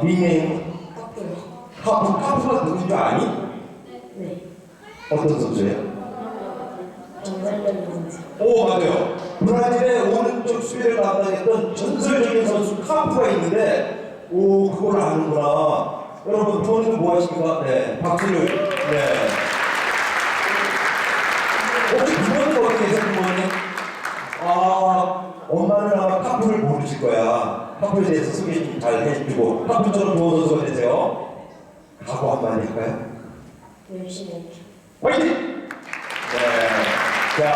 커플 카프 카프가 누군 줄 아니? 네 어떤 선수예요? 정관련 선수 오 맞아요. 브라질의 오른쪽 수비를 담당했던 전설적인 선수 카프가 있는데 오 그걸 아는구나. 여러분 부모님 뭐 하십니까? 네 박수를 네. 혹시 부모님 어디 계세요 부모님? 아 엄마는 아마 카프를 모르실 거야. 카프에 대해서 소개 좀잘 해주고 좋은 선수가 되세요. 각오 한마디 할까요? 열심히 할게요 화이팅! 네. 자,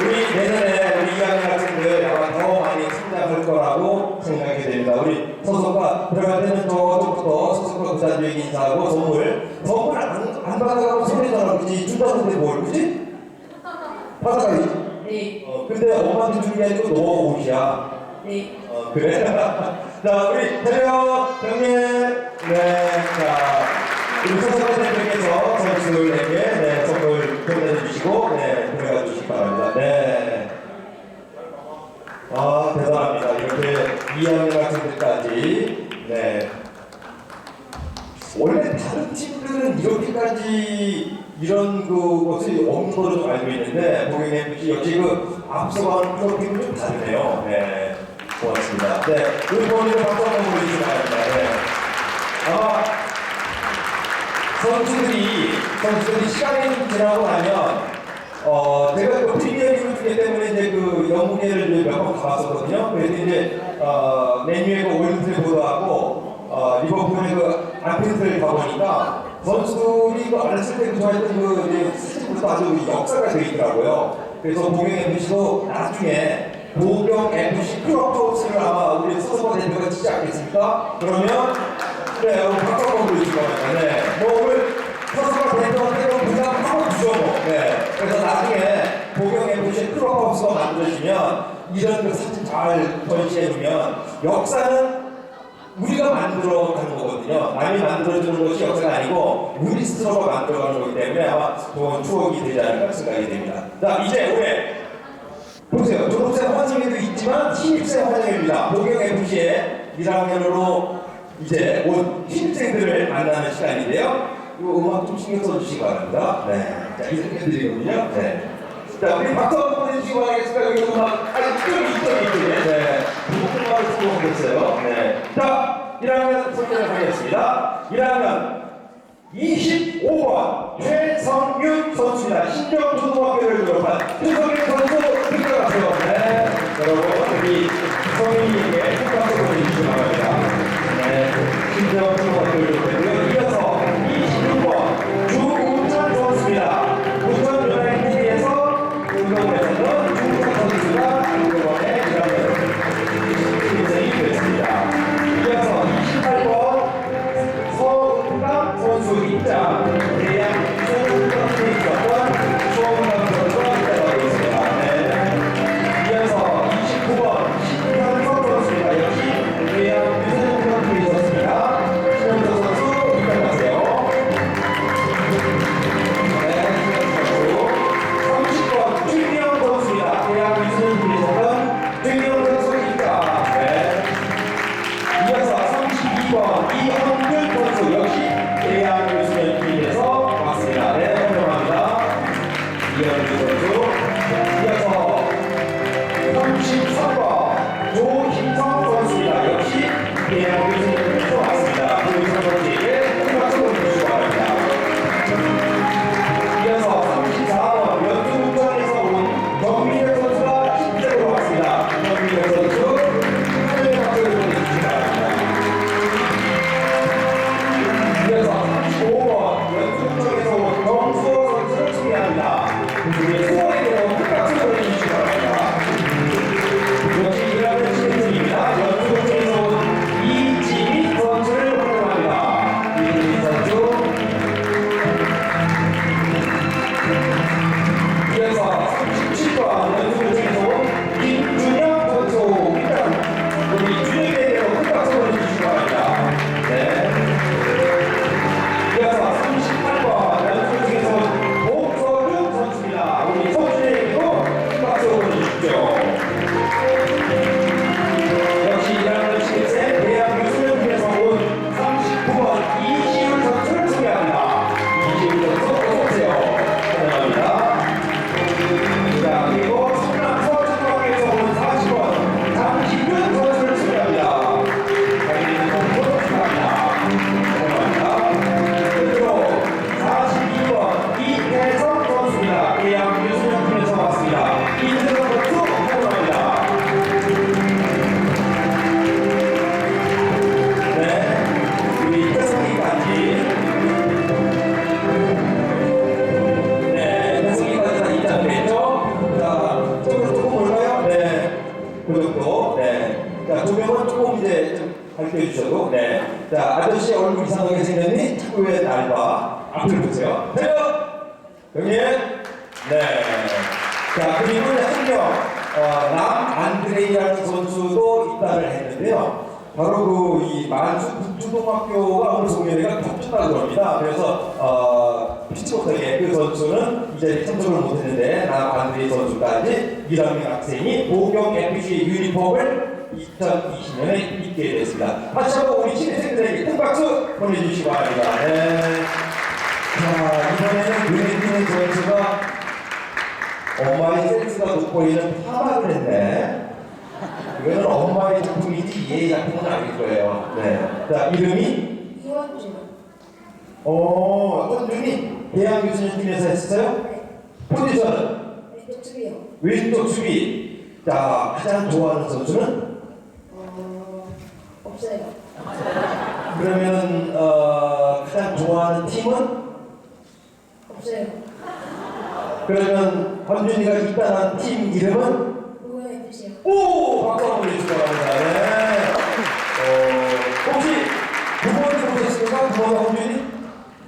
우리 내년에 우리 2학년 학생들 아마 더 많이 성장할 거라고 생각이 됩니다. 우리 서석과 들어갈 때는 저쪽부터 서석과 부산주에게 인사하고 선물, 선물 안, 안 받아가고 소리잖아, 그지? 준다는데 뭘, 그지? 받아가야지. 네 어, 근데 엄마한테 준비한 거너 옷이야. 네. 어, 그래? 자, 우리 대표 경례. 네, 자, 우리 소속한 대표께서 선수에게 네, 선물 전해주시고, 네, 들어가 주시기 바랍니다. 네. 아, 대단합니다. 이렇게 2학년 학생들까지, 네. 원래 다른 팀들은 이렇게까지 이런 그 것이 없는 걸로 좀 알고 있는데 고객님 역시 그 앞서가는 프로팀은 좀 다르네요. 네, 고맙습니다. 네, 본인을 박수 한번 보내주시기 바랍니다. 네. 아마 선수들이 선수들이 시간이 좀 지나고 나면 어 제가 그 프리미어 리그 중에 때문에 이제 그 영국예를 몇번 가봤었거든요. 그래서 이제 어 맨유의 그 올림픽 보도하고 어 리버풀의 그 안필드를 가보니까 선수들이 그 어렸을 때 좋아했던 그 이제 사진부터 아주 역사가 되어 있더라고요. 그래서 보경 FC도 나중에 보경 FC 클럽하우스를 아마 우리 서서버 대표가 치지 않겠습니까? 그러면 네, 오늘 한번 보여주시기 바랍니다. 네, 뭐 오늘 서서버 대표한테 부담 한번 주죠 뭐. 네, 그래서 나중에 보경 FC 클럽하우스가 만들어지면 이런 그 사진 잘 전시해주면 역사는 우리가 만들어가는 거거든요. 남이 만들어주는 것이 역사가 아니고 우리 스스로가 만들어가는 거기 때문에 아마 좋은 추억이 되지 않을까 생각이 됩니다. 자, 이제 올해 보세요. 졸업생 환영회도 있지만 신입생 환영회입니다. 보경 FC의 1학년으로 이제 온 신입생들을 만나는 시간인데요. 이 음악 좀 신경 써주시기 바랍니다. 네. 자, 이렇게 해드리거든요. 네. 자, 우리 박수 한번 보내주시기 바라겠습니다. 여기 음악, 아니, 이쪽이, 이쪽이, 이쪽이. 네. 음악을 쓰고 있어요. 네. 자, 1학년 소개를 하겠습니다. 1학년 25번 최성윤 선수입니다. 신정초등학교를 졸업한 최성윤 선수 들어가세요. 네. 여러분, 우리 성윤이에게 축하도 보내주시기 바랍니다. 네. 신정초등학교를 졸업했고요. 자, 아저씨 얼굴 이상하게 생겼니? 축구의 날과 앞을 보세요. 대요! 형님! 네. 자, 그리고 한 명, 어, 남 안드레이라는 선수도 입단을 했는데요. 바로 그 이 만수 국주동학교가 오늘 송년회가 겹쳤다고 합니다. 그래서 어, 피치 못하게 그 선수는 이제 참석을 못했는데 남 안드레이 선수까지 이랑민 학생이 보경 FC 유니폼을 2020년에 입게 됐습니다. 다시 한번 우리 신입생들에게 큰 박수 보내주시기 바랍니다. 네. 자, 이번에는 눈에 띄는 선수가 엄마의 센스가 돋보이는 파마를 했네. 이거는 엄마의 작품이지 얘의 작품은 아닐 거예요. 네. 자, 이름이, 이원준. 어, 어떤 분이 대학 교수님 팀에서 했어요? 네. 포지션은 왼쪽 수비요. 왼쪽 수비. 자, 가장 좋아하는 선수는? 어, 없어요. 그러면, 어, 가장 좋아하는 팀은? 없어요. 그러면 헌준이가 입단한 팀 이름은? 보경 FC요. 오! 박수 한번 해주시기 바랍니다. 네. 어, 혹시 부모님 보셨습니까? 부모님 홍준이?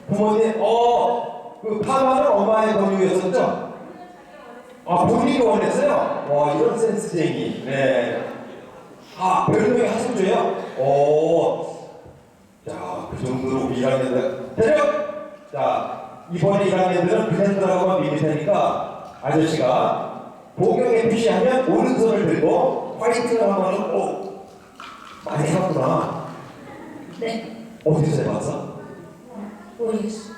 부모님, 어, 그 파마는 엄마의 권유였었죠? 아, 본인이 원했어요? 와, 이런 센스쟁이. 네. 아, 별명이 하승주예요? 오. 자, 그 정도로 1학년들. 대력! 자, 이번에 1학년들은 그랜드라고만 믿을 테니까 아저씨가 보경 FC 하면 오른손을 들고 화이팅을 하면은 오 많이 해봤구나. 네. 어디서 해봤어? 모르겠어.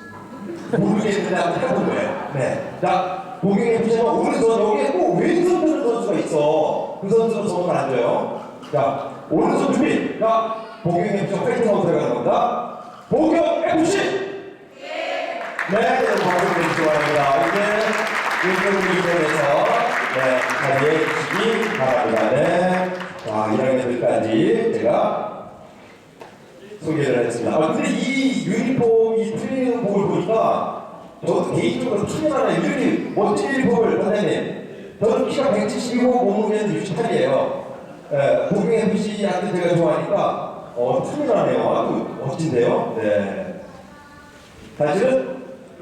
모르겠는데 한번 해본 거예요. 네. 자, 보경 FC 하면 오른손 여기에 꼭 왼손 드는 선수가 있어. 그 선수는 손을 안 줘요. 자, 오른손 준비. 자, FC 화이팅 하고 들어가는 겁니다. 보경 FC! 네, 여러분 박수 주시기 바랍니다. 이제 왼쪽으로 이동해서 네, 자리에 주시기 바랍니다. 네. 자, 1학년들까지 제가 소개를 했습니다. 아, 근데 이 유니폼, 이 트레이닝 복을 보니까 저도 개인적으로 충분하네. 이렇게 멋진 유니폼을 선생님. 저는 키가 170이고 몸무게는 68이에요. 예, 보경 FC한테 제가 좋아하니까 어, 충분하네요. 아주 멋진데요. 네. 사실은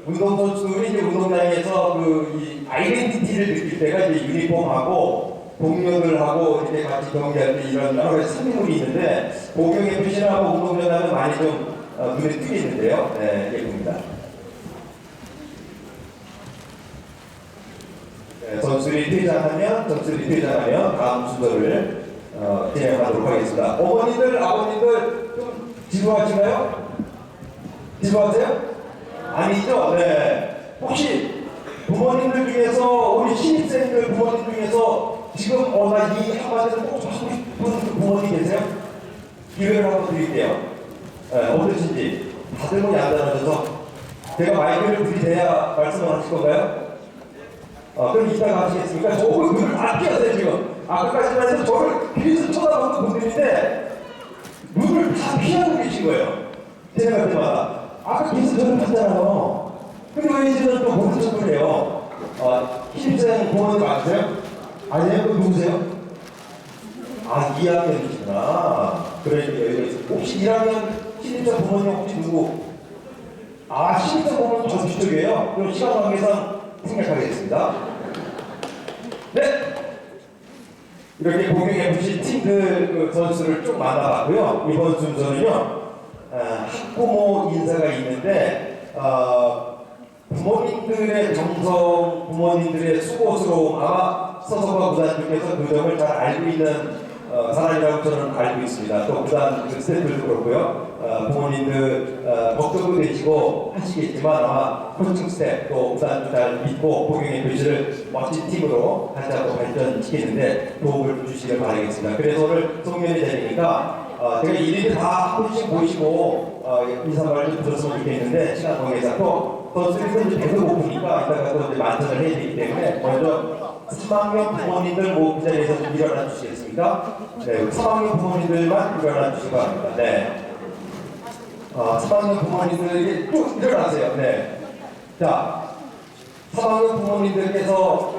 운동선수들이 이제 운동장에서 그 이 아이덴티티를 느낄 때가 이제 유니폼하고 동료들하고 이렇게 같이 경기할 때 이런 여러 가지 상징물이 있는데 보경의 표시하고 운동장 하면 많이 좀 어, 눈에 띄겠는데요. 네, 예쁩니다. 네, 선수들이 퇴장하면 선수들이 퇴장하면 다음 순서를 어, 진행하도록 하겠습니다. 어머니들, 아버님들 좀 지루하신가요? 지루하세요? 아니죠? 네. 혹시 부모님들 중에서 우리 신입생들 부모님 중에서 지금 어나 이 한마디를 꼭 하고 싶은 부모님 계세요? 기회를 한번 드릴게요. 네, 어떠신지 다들 문이 안 닫아져서 제가 마이크를 들이대야 말씀을 하실 건가요? 어, 그럼 이따가 하시겠습니까? 저 얼굴을 다 피하세요 지금. 아까까지만 해도 저를 계속 쳐다보는 분들인데 눈을 다 피하고 계신 거예요. 생각할 때마다. 아까 계속 저를 봤잖아요. 근데 왜 이제는 또 모른 척을 해요? 어, 신입생 부모님 맞으세요? 아니에요? 그럼 누구세요? 아, 2학년이시구나. 그러니까. 혹시 1학년 신입생 부모님 혹시 누구? 아, 신입생 부모님 저 뒤쪽이에요? 그럼 시간 관계상 생각하겠습니다. 네! 이렇게 공영 FC 팀들 그 선수를 좀 만나봤고요. 이번 순서는요, 아, 학부모 인사가 있는데, 어, 부모님들의 정성, 부모님들의 수고스러움, 아마 서서가 구단주께서 그 점을 잘 알고 있는 어, 사람이라고 저는 알고 있습니다. 또 구단 그 스태프들도 그렇고요. 어, 부모님들 어, 걱정도 되시고 하시겠지만 아마 코칭 스태프 또 구단도 잘 믿고 공영의 교실을 멋진 팀으로 다시 한번 발전시키는데 도움을 주시길 바라겠습니다. 그래서 오늘 송년이 되니까 어, 제가 일일이 다한 분씩 모시고 어, 인사말 좀 들었으면 좋겠는데 시간 관계상 또 선수들이 이제 배도 고프니까 이따가 또 이제 만찬을 해야 되기 때문에 먼저 3학년 부모님들 뭐그 자리에서 좀 일어나 주시겠습니까? 네, 3학년 부모님들만 일어나 주시기 바랍니다. 네. 어, 3학년 부모님들이 쭉 일어나세요. 네. 자, 3학년 부모님들께서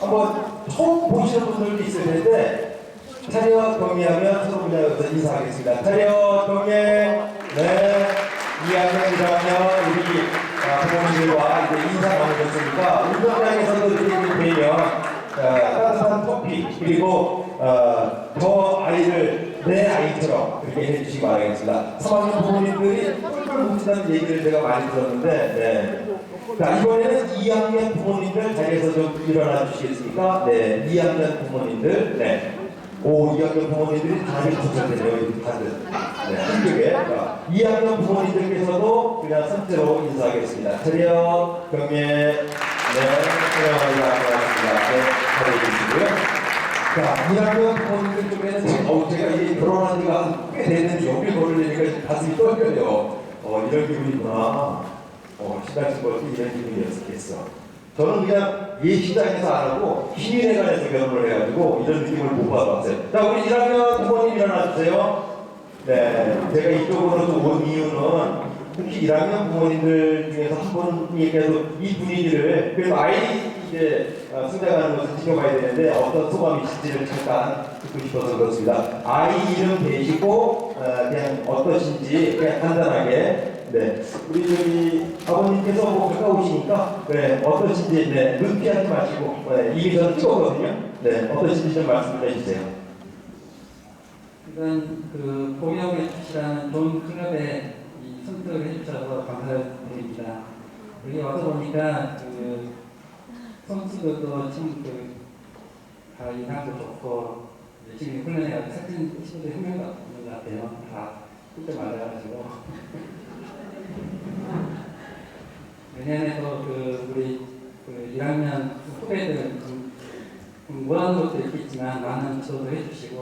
한번 처음 보시는 분들도 있을 텐데 차렷 경례하면 서로 분야에서 인사하겠습니다. 차렷 경례. 네. 2학년, 1학년 우리 아, 부모님들과 이제 인사 나누셨으니까 운동장에서도 이렇게 뵈면 어, 따뜻한 커피 그리고 어, 저 아이를 내 아이처럼 그렇게 해주시기 바라겠습니다. 3학년 부모님들이 꿀꿀 뭉친다는 얘기를 제가 많이 들었는데 네. 자 이번에는 2학년 부모님들 자리에서 좀 일어나 주시겠습니까? 네, 2학년 부모님들 네. 오, 2학년 부모님들이 다들 이렇게 다들. 네, 한쪽에. 자, 2학년 부모님들께서도 그냥 선체로 인사하겠습니다. 차렷, 경례, 네. 반갑습니다. 네, 잘해주시고요. 자, 2학년 부모님들 쪽에는 지금, 어우, 제가 이 결혼한 지가 꽤 됐는데 여기 걸으려니까 가슴이 떨려요. 어, 이런 기분이구나. 어, 신랑 친구가 이런 기분이었겠어. 저는 그냥 예시장에서 안 하고 희민회관에서 결혼을 해가지고 이런 느낌을 못 받아봤어요. 자, 우리 1학년 부모님 일어나주세요. 네, 제가 이쪽으로 좀온 이유는 특히 1학년 부모님들 중에서 한 분이 계속 이 분위기를 그래도 아이 어, 승장하는 것을 지켜봐야 되는데 어떤 소감이실지를 잠깐 듣고 싶어서 그렇습니다. 아이 이름 대시고 어, 그냥 어떠신지 그냥 간단하게 네, 우리 저기 아버님께서 뭐 가까우시니까 네, 어떠신지 네, 눈피하지 마시고 네, 이미 저는 찍었거든요. 네, 어떠신지 좀 말씀해 주세요. 일단 그 공영의 주시라는 좋은 클럽에 이 선택을 해주셔서 감사드립니다. 여기 와서 보니까 그 선수들도 참그 다 인상도 좋고 열심히 훈련해가지고 사진 친구들 한 명도 없는 것 같아요. 다 그때 맞아가지고 내년에도 그 우리 그 1학년 후배들 좀 원하는 것도 있겠지만 많은 지도도 해주시고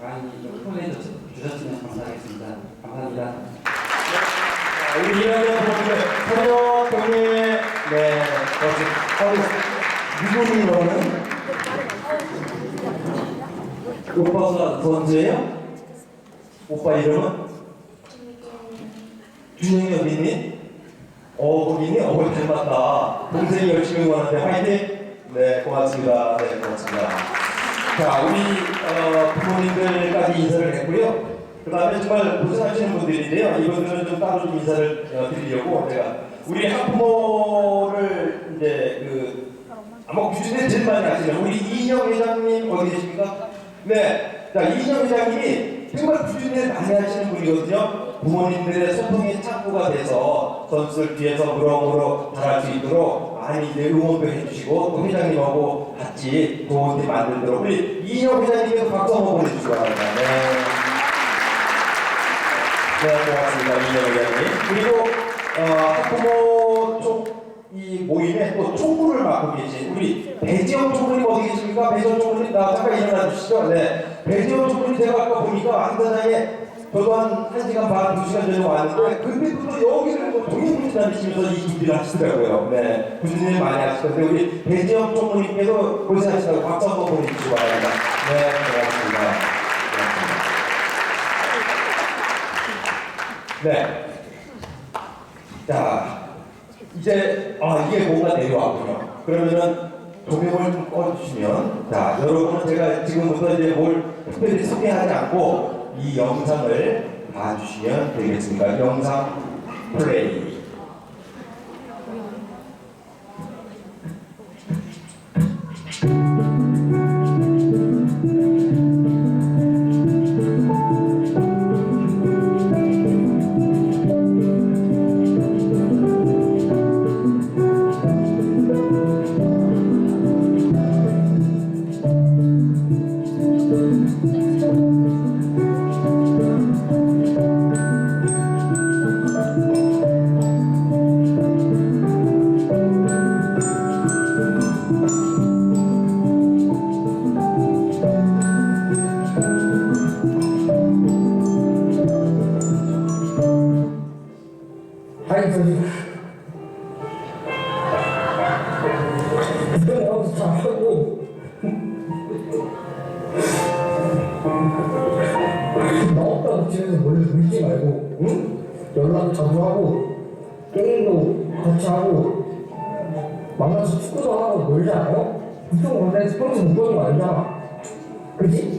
많이 좀 후원해 주셨으면 감사하겠습니다. 감사합니다. 자, 우리 2학년 부모님들 서로 경례 네, 그렇습니다. 어, 누구니 너는? 오빠가 선수예요? 오빠 이름은? 준영이 어디니? 어, 거기니? 어, 닮았다. 동생이 열심히 응원하는데 화이팅! 네, 고맙습니다. 네, 고맙습니다. 자, 우리 어, 부모님들까지 인사를 했고요. 그 다음에 정말 고생하시는 분들인데요. 이분들은 좀 따로 좀 인사를 어, 드리려고 제가 우리 학부모를 이제 그 아마 규준에 제일 많이 아시는 우리 이인영 회장님 어디 계십니까? 네. 자, 이인영 회장님이 정말 규준에 많이 하시는 분이거든요. 부모님들의 소통의 창구가 돼서 선수들 뒤에서 무럭무럭 잘할 수 있도록 많이 이제 응원도 해주시고 또 회장님하고 같이 팀 만들도록 우리 이인영 회장님께서 박수 한번 보내주시기 바랍니다. 네. 네, 고맙습니다. 이인영 회장님. 그리고 어, 학부모 쪽이 모임에 또 총무를 맡고 계신 우리 배지영 총무님 어디 계십니까? 배지영 총무님 나 잠깐 일어나 주시죠. 네. 배지영 총무님 제가 아까 보니까 안사장에 저도 한 1시간 반, 2시간 전에 왔는데 또 여기를 뭐 동행군지 다니시면서 이 준비를 하시더라고요. 네. 군인을 많이 하시던데 우리 배지영 총무님께서 고생하시다고 박수 한번 보내주시기 바랍니다. 네. 고맙습니다. 네. 자, 이제 아 이게 뭔가 내려왔군요. 그러면은 조명을 좀 꺼주시면 자 여러분은 제가 지금부터 이제 뭘 특별히 소개하지 않고 이 영상을 봐주시면 되겠습니다. 영상 플레이. 이거 여기서 잘하고 나 없다고 집에서 몰래 울지 말고 응? 연락 자주 하고 게임도 같이 하고 만나서 축구도 하고 놀자 어? 보통 원래 평소 무거운 거 아니잖아 그지?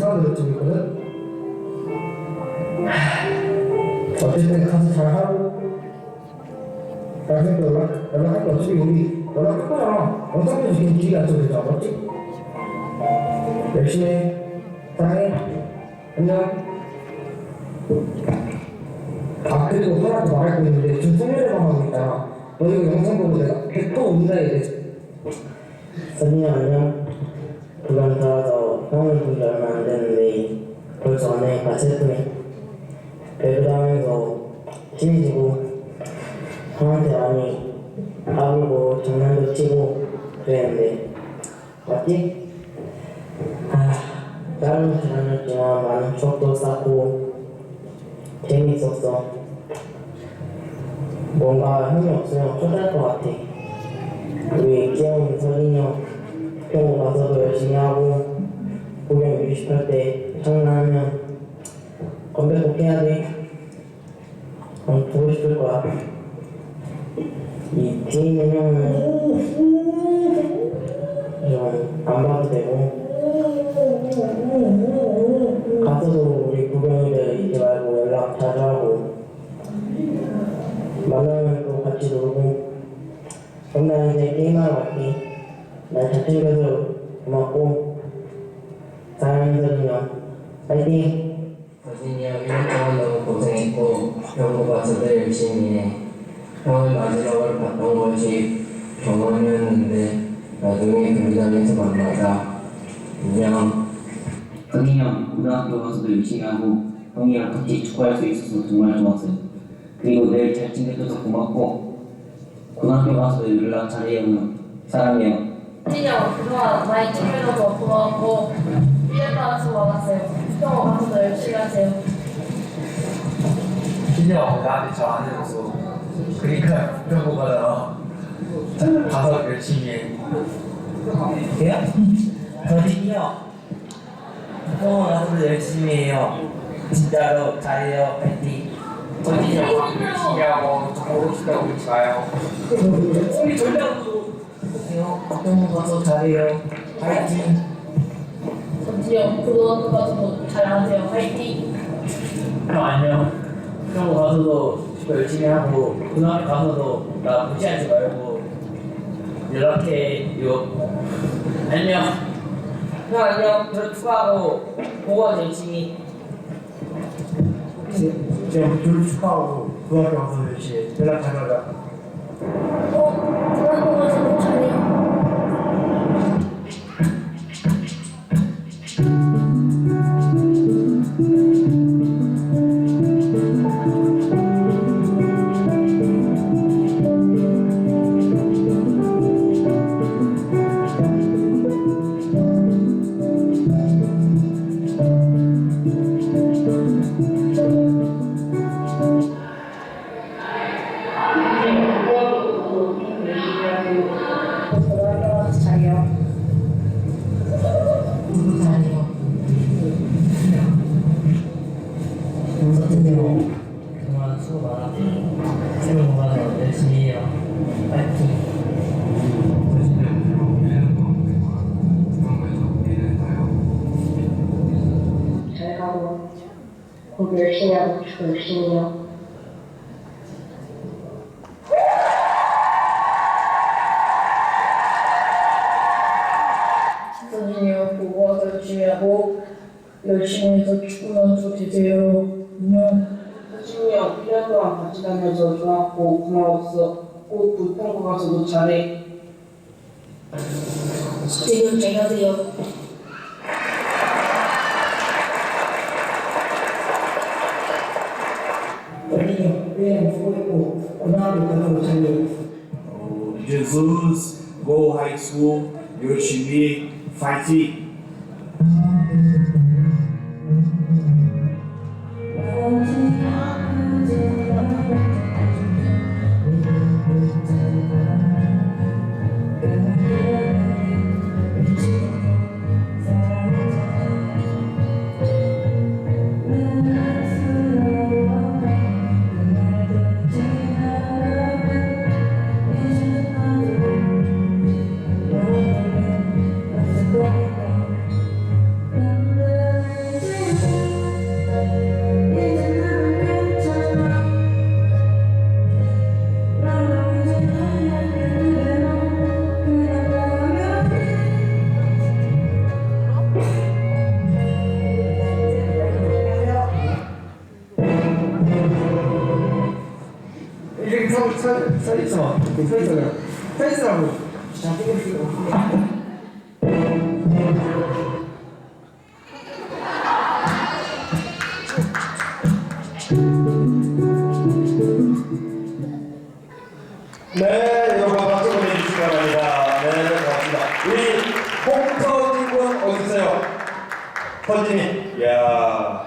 좀 있거든? 하, 어쨌든 가서 잘 하고 나중에 또 연락, 연락할게 어차피 우리 연락할 거잖아 영상 편지 길게 안 써도 되잖아 맞지? 열심히 해. 사랑해 안녕 아 그리고 하나 더 말할 거 있는데 지금 소멸해방 하고 있잖아 너 이거 영상 보고 내가 100% 온다 돼 선생님 안녕. 형을 본지 얼마 안 됐는데 벌써 언니가 슬프네. 배우다 하면서 친해지고 형한테 많이 까불고 장난도 치고 그랬는데 맞지? 아 다른 지난했지만 많은 추억도 쌓고 재미있었어. 뭔가 형이 없으면 초대할 것 같아. 우리 귀여운 서진이 형 평소 가서도 열심히 하고 공연 뮤직할 때 장난하면 사랑해요. 진영 그동안 많이 챙겨줘서 고마웠고 삐에 따라서 많았어요. 형 가서도 열심히 하세요. 진영 나한테 잘안 해줬어 그러니까 그런 거 받아 가서 열심히 해 그래요? 서진이요. 형 가서도 열심히 해요. 진짜로 잘해요. 파이팅! 형 열심히 하고 보고 싶다고 마요 우리 전략 형 가서 잘해요. 파이팅! 전지영 고등학교 가서도 잘하세요. 화이팅! 형 안녕. 형 가서도 축구 열심히 하고 고등학교 가서도 나 무시하지 말고 연락해요. 안녕. 형 안녕. 저 축구하고 보고 열심히. 지금 졸업 축하하고 고등학교 가서 열심히 해. 연락 잘 하자 어? 공부 열심히 하고 축구 열심히 해요. 보고 와서 열심히 하고 열심히 해서 축구 선수 되세요. 안녕. 형 1년 동안 같이 다녀서 좋았고 고마웠어. 꼭 불평고 가서도 잘해. 지금 제가 돼요. choose go high school, you fighting 네, 여러분 박수 보내주시기 바랍니다. 네, 고맙습니다. 우리 홍서진 군 어디 있어요? 서진이, 이야.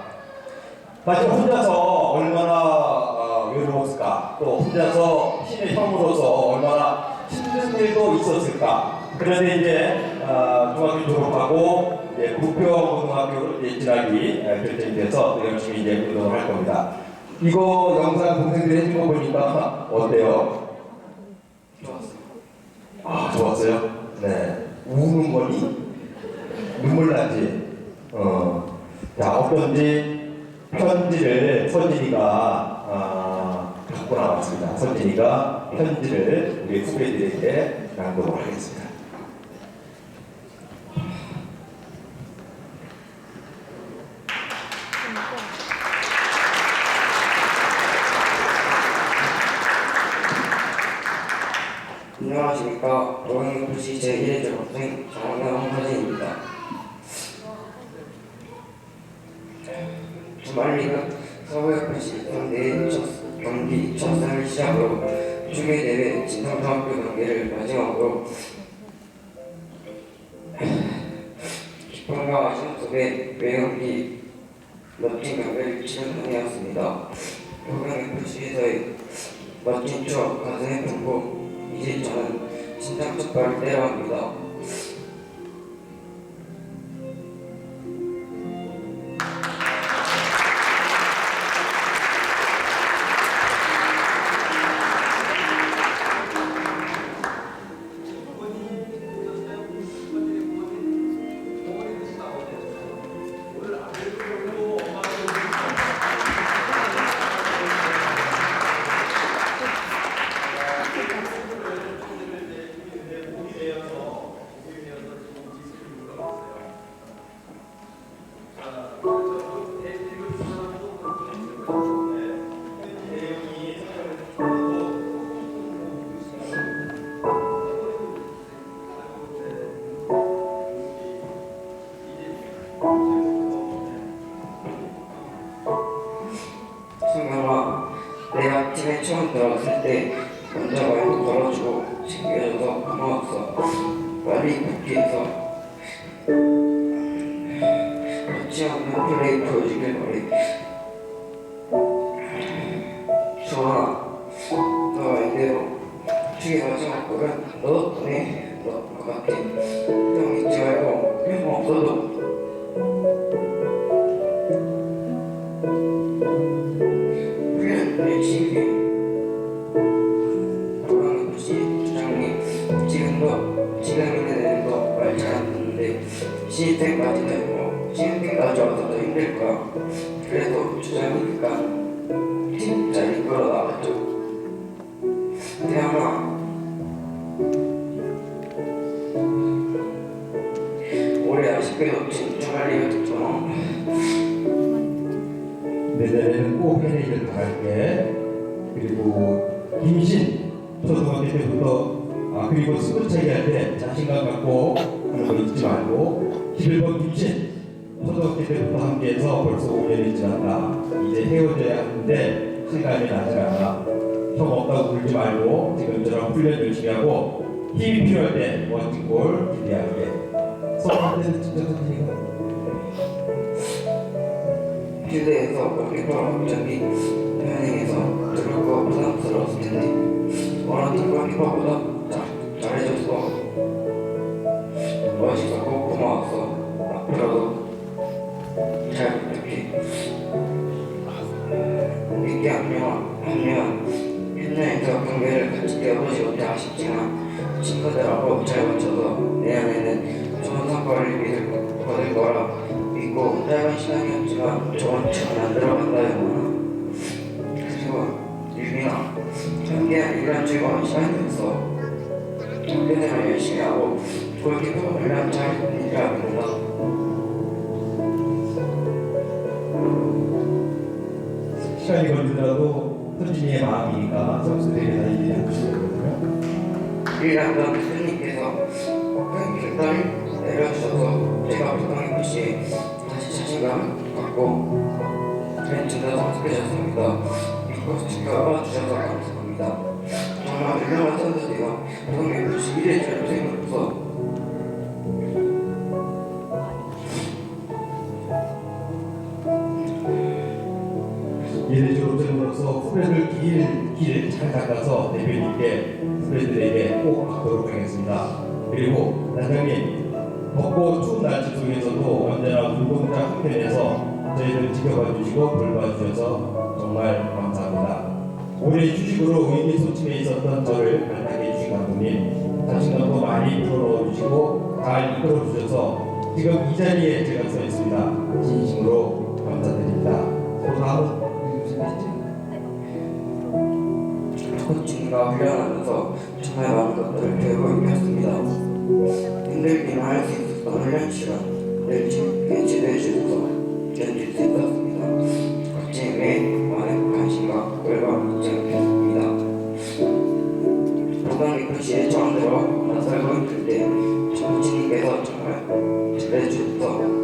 사실 혼자서 얼마나 어, 외로웠을까, 또 혼자서 신의 형으로서 얼마나 힘든 일도 있었을까. 그런데 이제 어, 중학교 졸업하고 이제 부평고등학교로 이제 진학이 에, 결정이 돼서 또 열심히 이제 운동을 할 겁니다. 이거 영상 동생들이 해준 거 보니까 어때요? 아 좋았어요. 네. 우는 거니? 눈물 나지. 어. 자 어떤지 편지를 선진이가 아, 갖고 나왔습니다. 선진이가 편지를 우리 후배들에게 낭독을 하겠습니다. 경기를 마지막으로 기쁨과 아쉬움 속에 매 경기 멋진 경기를 치른 한 해였습니다. 도경FC에서의 멋진 추억 가슴에 품고 이제 저는 심장 촉발을 때려 합니다. 않는 플레이 보여주길 바래. 좋아, 너 말대로 축의 마지막 골은 너 덕분에 것 같아. 형 잊지 말고 형 없어도 그래도 주장이니까 팀잘 이끌어 나갔죠 태양아 올해 아쉽게도 진출할 리가 없잖아 내년에는 꼭 해내기를 바랄게. 그리고 김신 초등학교 때부터 아 그리고 스포츠 차기 할 때 자신감 갖고 하는 거 잊지 말고 11번 김신 초등학교 때부터 함께해서 벌써 5년이 지났다. 이제 헤어져야 하는데 실감이 나지 않아. 형 없다고 울지 말고 지금처럼 훈련 열심히 하고 힘이 필요할 때 멋진 골 기대할게. 때는 진짜 선생님 갑자기 현행에서 들어가 부담스러웠을 텐데 원하던 잘, 잘해줘서 멋있었고 고마웠어 앞으로도 잘 믿게 합류한 합류한 현장에서 경기를 같이 뛰어보지 못해 아쉽지만 친구들하고 잘 맞춰서 내년에는 좋은 성과를 믿을 거- 거둘 거라 믿고 짧은 시간이었지만 좋은 춤 만들어 간다 영원아 그리고 유빈아 함께한 이런 즐거운 시간이었어. 학교생활 열심히 하고 골키퍼 훈련 잘 해야 합니다. 시간이 선진이의 마음이니까 선수들에게 다 해주시는 거거든요. 일하던 스님께서 큰 결단을 내려주셔서 제가 부탁했듯이 다시 자신감 갖고 벤치가 성숙해졌습니다. 믿고 지켜봐 주셔서 감사합니다. 정말 유명한 선수들이가 부탁했듯이 이래저래 생각해서 후배들 길, 길을 잘 닦아서 대표님께 후배들에게 꼭 받도록 하겠습니다. 그리고 단장님, 덥고 추운 날씨 속에서도 언제나 운동장 한편에서 저희를 지켜봐 주시고 돌봐 주셔서 정말 감사합니다. 올해 휴직으로 의미 소침에 있었던 저를 발탁해 주신 감독님, 자신감도 많이 불어넣어 주시고 잘 이끌어 주셔서 지금 이 자리에 제가 서 있습니다. 진심으로 감사드립니다. 또 다음 코칭과 훈련하면서 정말 많은 것들을 배우고 있었습니다. 힘들기만 할 수 있었던 훈련 시간을 재밌게 지내해 주셔서 견딜 수 있었습니다. 코칭에 많은 관심과 결과 부탁드립니다. 고등학교 시에 처음 들어 나설고 있을 때 코치님께서 정말 잘해주셔서